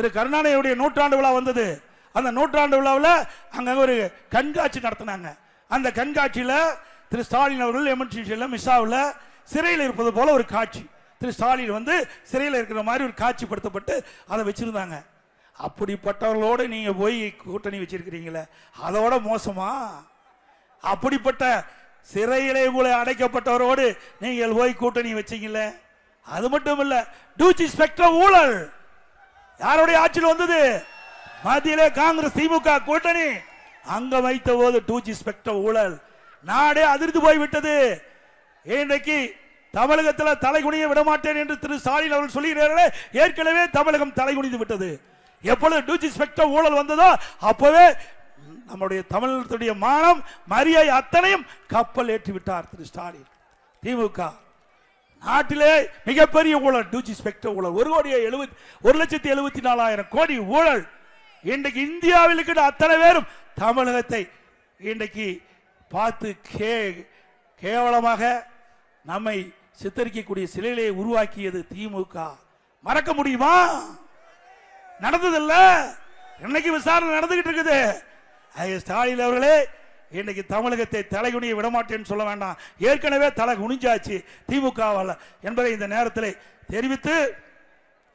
திரு கருணாநிதியுடைய நூற்றாண்டு விழா வந்தது. அந்த நூற்றாண்டு விழாவில் அங்கே ஒரு கண்காட்சி நடத்தினாங்க. அந்த கண்காட்சியில் திரு ஸ்டாலின் அவர்கள் எமர்ஜென்சியில் மிஸ்ஸாவில் சிறையில் இருப்பது போல ஒரு காட்சி. திரு ஸ்டாலின் வந்து சிறையில் இருக்கிற மாதிரி ஒரு காட்சிப்படுத்தப்பட்டு அதை வச்சுருந்தாங்க. அப்படிப்பட்டவர்களோடு நீங்கள் போய் கூட்டணி வச்சிருக்கிறீங்களே அதோட மோசமா? அப்படிப்பட்ட சிறையிலே கூட அடைக்கப்பட்டவரோடு நீங்கள் போய் கூட்டணி வச்சீங்கல்ல அது மட்டும் இல்லை டூச்சி ஸ்பெக்ட்ரம் ஊழல்! யாருடைய ஆட்சியில் வந்தது? மத்தியிலே காங்கிரஸ் திமுக கூட்டணி. அங்க வைத்த போது டூ ஜி ஸ்பெக்டர் ஊழல். நாடே அதிர்ந்து போய் விட்டது இன்றைக்கு தமிழகத்தில் தலைகுனிய விடமாட்டேன் என்று திரு ஸ்டாலின் அவர்கள் சொல்லுகிறார்கள் ஏற்கனவே தமிழகம் தலைகுனிந்து விட்டது. எப்பொழுது டூஜி ஸ்பெக்டர் ஊழல் வந்ததோ அப்பவே நம்முடைய தமிழகத்துடைய மானம் மரியாதை அத்தனையும் கப்பல் ஏற்றி விட்டார் திரு ஸ்டாலின். திமுக. நாட்டிலே மிகப்பெரிய ஊழல் டூஜி ஸ்பெக்டர் ஊழல். ஒரு கோடி எழுபத்தி ஒரு லட்சத்தி எழுபத்தி நாலாயிரம் கோடி ஊழல். இன்றைக்கு இந்தியாவில் இருக்கிற அத்தனை பேரும் தமிழகத்தை இன்றைக்கு பார்த்து கே கேவலமாக நம்மை சித்தரிக்கக்கூடிய சிலைகளை உருவாக்கியது திமுக. மறக்க முடியுமா? நடந்ததில்ல. இன்னைக்கு விசாரணை நடந்துகிட்டு இருக்குது. ஐயா ஸ்டாலின் அவர்களே இன்னைக்கு தமிழகத்தை தலைகுனிய விடமாட்டேன்னு சொல்ல வேண்டாம். ஏற்கனவே தலை குனிஞ்சாச்சு திமுகவால். என்பதை இந்த நேரத்தில் தெரிவித்து